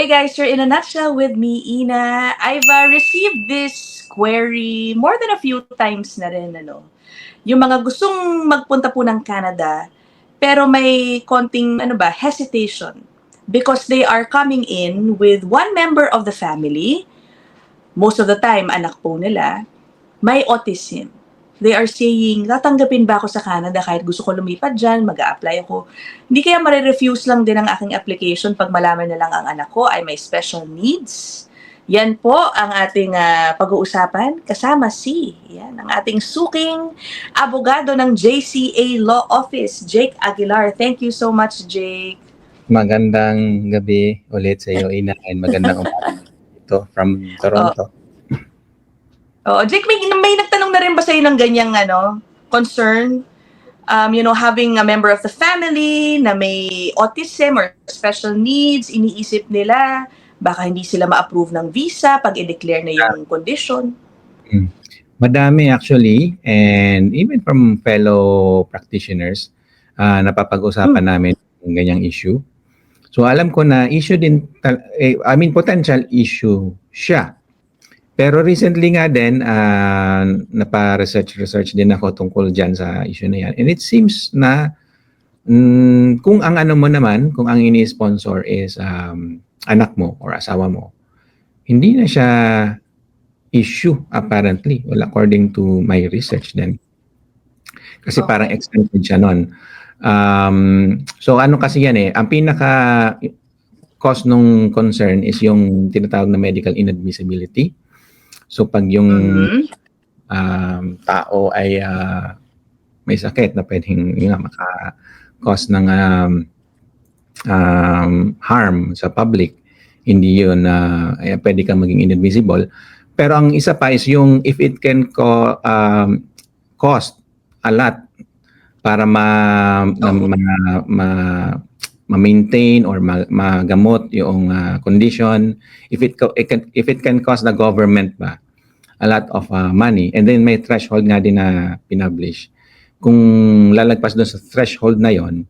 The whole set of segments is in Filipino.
Hey guys, you're in a nutshell with me, Ina. I've uh, received this query more than a few times na rin, ano. Yung mga gustong magpunta po ng Canada, pero may konting, ano ba, hesitation. Because they are coming in with one member of the family, most of the time, anak po nila, may autism. They are saying, tatanggapin ba ako sa Canada kahit gusto ko lumipat dyan, mag apply ako. Hindi kaya mare-refuse lang din ang aking application pag malaman na lang ang anak ko ay may special needs. Yan po ang ating ah, pag-uusapan kasama si yan, ang ating suking abogado ng JCA Law Office, Jake Aguilar. Thank you so much, Jake. Magandang gabi ulit sa iyo, Ina, and magandang umaga ito from Toronto. Oo, Jake, may, may nagtanong na rin ba sa'yo ng ganyang ano, concern? Um, you know, having a member of the family na may autism or special needs, iniisip nila, baka hindi sila ma-approve ng visa pag i-declare na yung condition. Madami actually, and even from fellow practitioners, ah, napapag-usapan namin yung ganyang issue. So alam ko na issue din, eh, I mean potential issue siya. Pero recently nga din, ah, napa-research-research din ako tungkol dyan sa issue na yan. And it seems na mm, kung ang ano mo naman, kung ang ini-sponsor is um, anak mo or asawa mo, hindi na siya issue apparently. Well according to my research then kasi parang exempted siya nun. Um, so ano kasi yan eh ang pinaka cause nung concern is yung tinatawag na medical inadmissibility so pag yung Mhm. um, tao ay ah, may sakit na pwedeng yun nga, maka-cause ng um, um, harm sa public, hindi yun na pwede kang maging inadmissible. Pero ang isa pa is yung if it can co- um, cost a lot para ma, ma, ma, ma- ma-maintain or ma- magamot yung ah, condition if it, it can, if it can cost the government ba a lot of uh, money and then may threshold nga din na pinublish kung lalagpas doon sa threshold na yon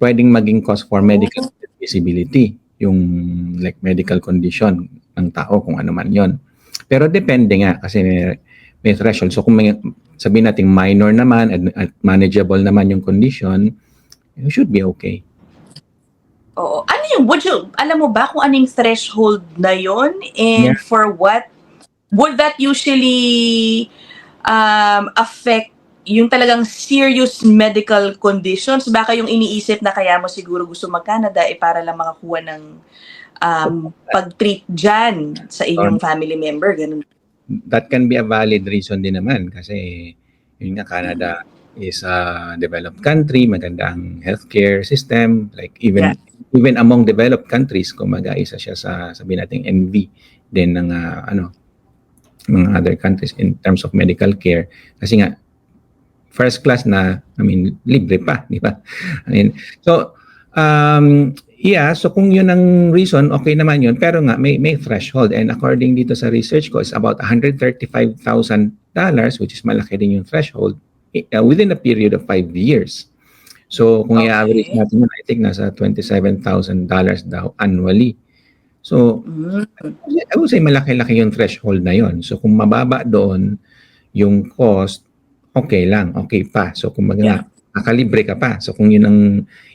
pwedeng maging cause for medical disability yung like medical condition ng tao kung ano man yon pero depende nga kasi may, may threshold so kung may, sabihin natin minor naman at, at manageable naman yung condition you should be okay Oo. Ano yung, would you, alam mo ba kung anong threshold na yon and Yeah. for what? Would that usually um, affect yung talagang serious medical conditions? Baka yung iniisip na kaya mo siguro gusto mag-Canada eh para lang makakuha ng um, pag-treat dyan sa inyong family member. Ganun. that can be a valid reason din naman kasi yun nga Canada is a developed country, maganda ang healthcare system, like even even among developed countries, kumaga isa siya sa sabi nating envy din ng ah, ano mga other countries in terms of medical care kasi nga first class na I mean libre pa, di ba? I mean, so um yeah, so kung yun ang reason, okay naman yun. Pero nga, may, may threshold. And according dito sa research ko, is about $135,000, which is malaki din yung threshold, uh, within a period of five years. So, kung Okay. i-average natin yun, I think nasa $27,000 daw annually. So. I would say malaki-laki yung threshold na yon. So, kung mababa doon yung cost, okay lang, okay pa. So, kung mag Yeah. nakalibre ka pa. So, kung yun ang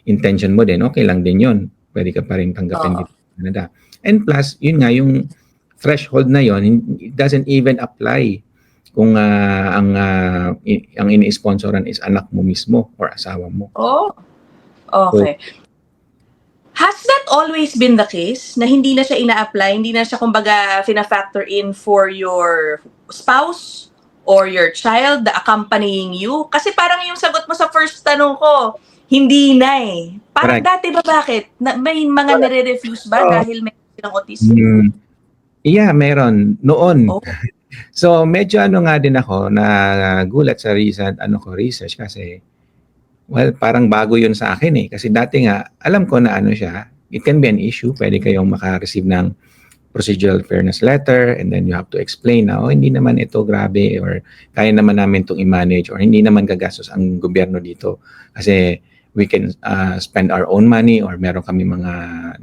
intention mo din, okay lang din yun. Pwede ka pa rin tanggapin Oo. dito sa Canada. And plus, yun nga, yung threshold na yon, it doesn't even apply kung ah, ang ah, i- ang ini-sponsoran is anak mo mismo or asawa mo. Oh, okay. Has that always been the case na hindi na siya ina-apply, hindi na siya kumbaga fina-factor in for your spouse or your child the accompanying you? Kasi parang yung sagot mo sa first tanong ko, hindi na eh. Parang Correct. dati ba bakit? Na, may mga nare-refuse ba Oo. dahil may silang autism? Mm. Yeah, meron. Noon. Oh. So, medyo ano nga din ako na gulat sa recent ano ko research kasi well, parang bago yun sa akin eh. Kasi dati nga, alam ko na ano siya, it can be an issue. Pwede kayong makareceive ng procedural fairness letter and then you have to explain na, oh, hindi naman ito grabe or kaya naman namin itong i-manage or hindi naman gagastos ang gobyerno dito kasi we can uh, spend our own money or meron kami mga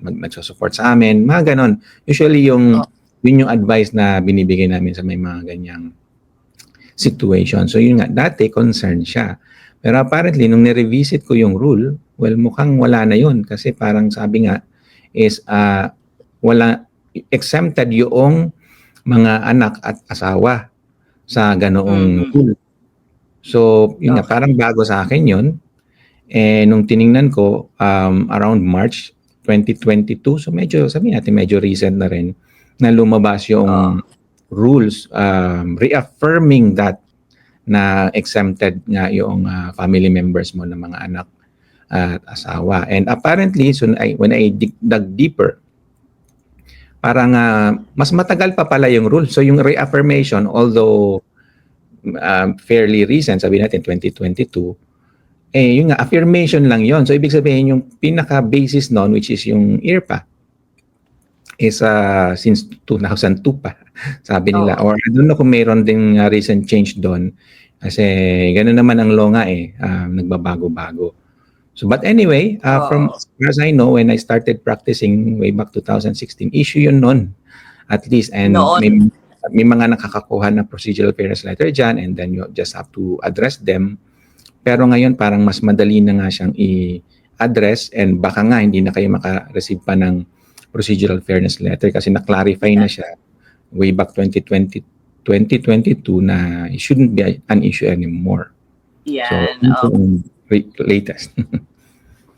mag, nagsusupport sa amin, mga ganon. Usually yung Oh. yun yung advice na binibigay namin sa may mga ganyang situation. So yun nga, dati concerned siya. Pero apparently, nung ni-revisit ko yung rule, well, mukhang wala na yun. Kasi parang sabi nga, is uh, wala, exempted yung mga anak at asawa sa ganoong Mhm. rule. So, yun nga, Okay. parang bago sa akin yun. Eh, nung tiningnan ko, um, around March 2022, so medyo, sabi natin, medyo recent na rin, na lumabas yung Oh. rules um, reaffirming that na exempted nga yung uh, family members mo ng mga anak at asawa. And apparently, so I, when I dig, dug deeper, parang uh, mas matagal pa pala yung rule. So yung reaffirmation, although um, fairly recent, sabi natin 2022, eh yung affirmation lang yon So ibig sabihin yung pinaka-basis nun, which is yung IRPA, is uh, since 2002 pa, sabi nila. Or I don't know kung mayroon ding uh, recent change doon. Kasi gano'n naman ang law nga eh, uh, nagbabago-bago. So but anyway, uh, Oo. from as far as I know, when I started practicing way back 2016, issue yun noon. At least, and Noon. may, may mga nakakakuha ng procedural fairness letter dyan and then you just have to address them. Pero ngayon parang mas madali na nga siyang i-address and baka nga hindi na kayo maka-receive pa ng procedural fairness letter kasi na-clarify na siya way back 2020 2022 na it shouldn't be an issue anymore. So, po ang re- latest.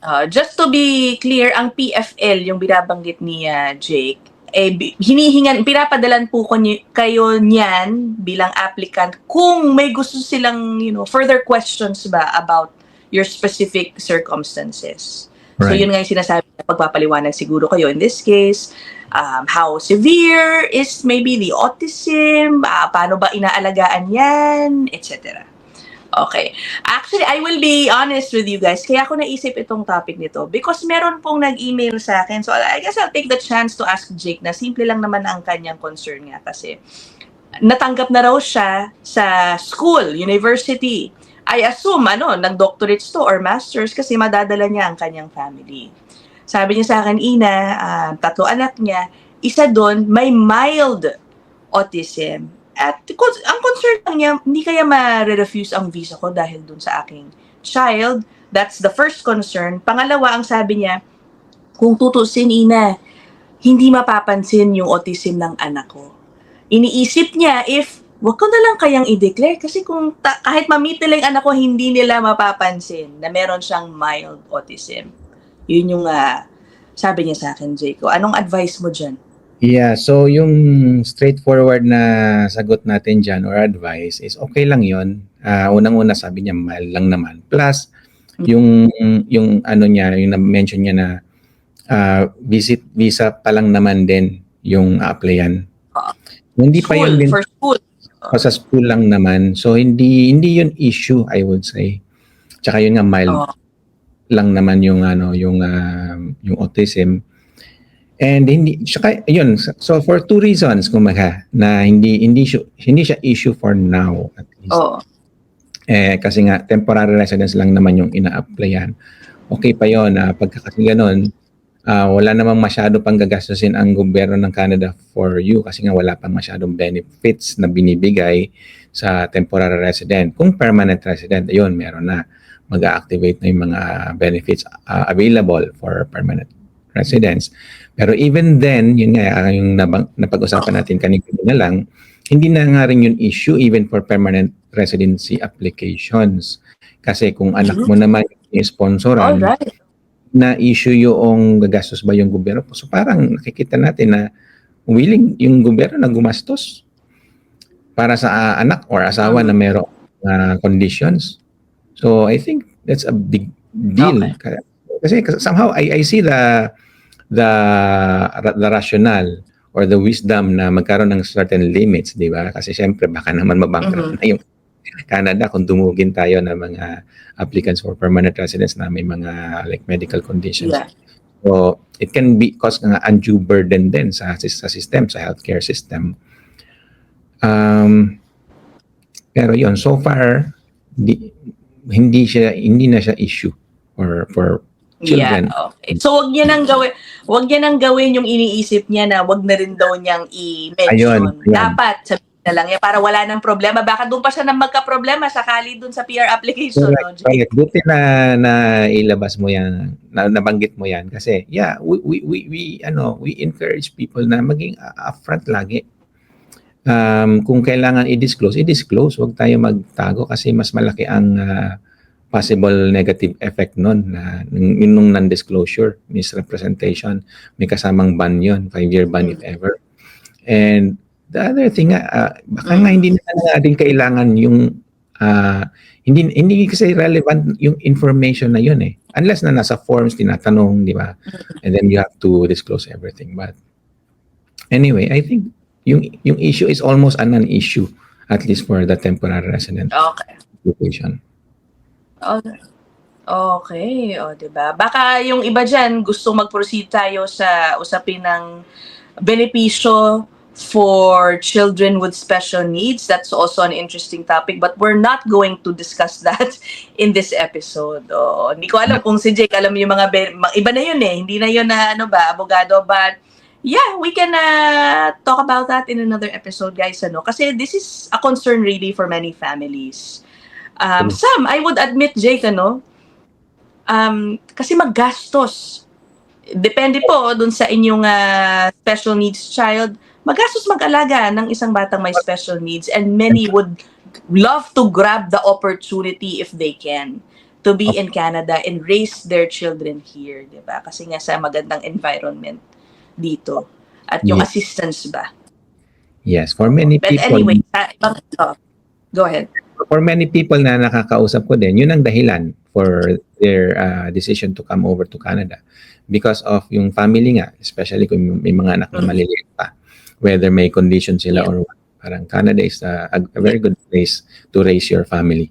Uh, just to be clear, ang PFL, yung binabanggit ni uh, Jake, eh, hinihingan, pinapadalan po ko ny- kayo niyan bilang applicant kung may gusto silang, you know, further questions ba about your specific circumstances. So yun nga yung sinasabi na pagpapaliwanag siguro kayo. In this case, um, how severe is maybe the autism, ah, paano ba inaalagaan yan, etc. Okay. Actually, I will be honest with you guys. Kaya ako naisip itong topic nito because meron pong nag-email sa akin. So I guess I'll take the chance to ask Jake na simple lang naman ang kanyang concern nga kasi natanggap na raw siya sa school, university. I assume, ano, nag-doctorates to or masters kasi madadala niya ang kanyang family. Sabi niya sa akin, Ina, ah, tatlo anak niya, isa doon may mild autism. At ang concern lang niya, hindi kaya ma-refuse ang visa ko dahil doon sa aking child. That's the first concern. Pangalawa, ang sabi niya, kung tutusin, Ina, hindi mapapansin yung autism ng anak ko. Iniisip niya if wag ko na lang kayang i-declare kasi kung ta- kahit ma-meet nila yung anak ko, hindi nila mapapansin na meron siyang mild autism. Yun yung ah, sabi niya sa akin, Jayco. Anong advice mo dyan? Yeah, so yung straightforward na sagot natin dyan or advice is okay lang yon. Ah, unang-una sabi niya mahal lang naman. Plus yung yung ano niya, yung na-mention niya na ah, visit visa pa lang naman din yung applyan. Oo. Hindi pa yun din school. O sa school lang naman. So hindi hindi yun issue I would say. Tsaka yun nga mild Oo. lang naman yung ano yung ah, yung autism. And hindi tsaka yun so for two reasons kumaga na hindi hindi siya, hindi siya issue for now at least. Oo. Eh kasi nga temporary residence lang naman yung ina-applyan. Okay pa yon na pagka kasi ganun ah, wala namang masyado pang gagastusin ang gobyerno ng Canada for you kasi nga wala pang masyadong benefits na binibigay sa temporary resident. Kung permanent resident, ayun, meron na. Mag-activate na yung mga benefits ah, available for permanent residents. Pero even then, yun nga, ah, yung nabang, napag-usapan natin kanina na lang, hindi na nga rin yung issue even for permanent residency applications. Kasi kung anak mo naman yung sponsoran, Alright. Na issue yung gagastos ba yung gobyerno. So parang nakikita natin na willing yung gobyerno na gumastos para sa ah, anak or asawa na merong ah, conditions. So I think that's a big deal. Kaya- Kasi somehow I, I see the the the rationale or the wisdom na magkaroon ng certain limits, di ba? Kasi syempre baka naman mabankrupt Mhm. na yung Canada kung dumugin tayo ng mga applicants for permanent residence na may mga like medical conditions. Yeah. So, it can be cause nga undue burden din sa sa system, sa healthcare system. Um, pero yon so far di, hindi siya hindi na siya issue or for children. Yeah, okay. So wag niya nang gawin, wag niya nang gawin yung iniisip niya na wag na rin daw niyang i-mention. Ayun, ayun. Dapat sabihin na lang niya para wala nang problema. Baka doon pa siya nang magka-problema sakali doon sa PR application. no, Correct, correct. Buti na, na ilabas mo yan, na, nabanggit mo yan. Kasi, yeah, we, we, we, we, ano, we encourage people na maging uh, upfront lagi. Um, kung kailangan i-disclose, i-disclose. Huwag tayo magtago kasi mas malaki ang uh, possible negative effect nun na nung, nung non-disclosure, misrepresentation. May kasamang ban yun, five-year ban if ever. And the other thing, nga, uh, baka nga hindi na natin kailangan yung uh, hindi hindi kasi relevant yung information na yun eh. Unless na nasa forms tinatanong, di ba? And then you have to disclose everything. But anyway, I think yung yung issue is almost a non-issue at least for the temporary resident Okay. location. Okay. Okay, o, 'di ba? Baka yung iba diyan gusto mag-proceed tayo sa usapin ng benepisyo for children with special needs. That's also an interesting topic, but we're not going to discuss that in this episode. O, hindi ko alam kung si Jake alam yung mga iba na yun eh. Hindi na yun na ano ba, abogado, but yeah, we can uh, talk about that in another episode, guys. Ano? Kasi this is a concern really for many families. Um, Mm. some, I would admit, Jake, ano, um, kasi maggastos. Depende po dun sa inyong uh, special needs child. Magastos mag-alaga ng isang batang may special needs and many would love to grab the opportunity if they can to be in Canada and raise their children here, 'di ba? Kasi nga sa magandang environment dito at yung Yes. assistance ba. Yes, for many But people anyway, sa ibang oh, go ahead. for many people na nakakausap ko din, yun ang dahilan for their uh, decision to come over to Canada. Because of yung family nga, especially kung may mga anak na Mm. maliliit pa, whether may condition sila Yeah. or what. Parang Canada is a, a, very good place to raise your family.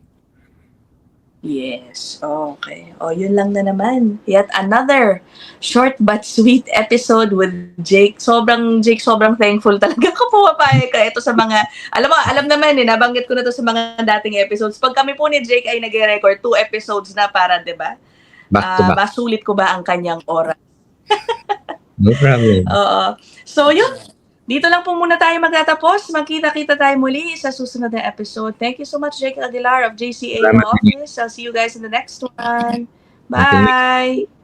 Yes. Okay. O, yun lang na naman. Yet another short but sweet episode with Jake. Sobrang, Jake, sobrang thankful talaga ako pumapayag ka ito sa mga, alam mo, alam naman eh, nabanggit ko na to sa mga dating episodes. Pag kami po ni Jake ay nag-record, two episodes na para, di ba? Back to Ah, back. masulit ko ba ang kanyang oras? No problem. Oo. So, yun. Dito lang po muna tayo magtatapos. Magkita-kita tayo muli sa susunod na episode. Thank you so much, Jake Aguilar of JCA Office. I'll see you guys in the next one. Okay. Bye!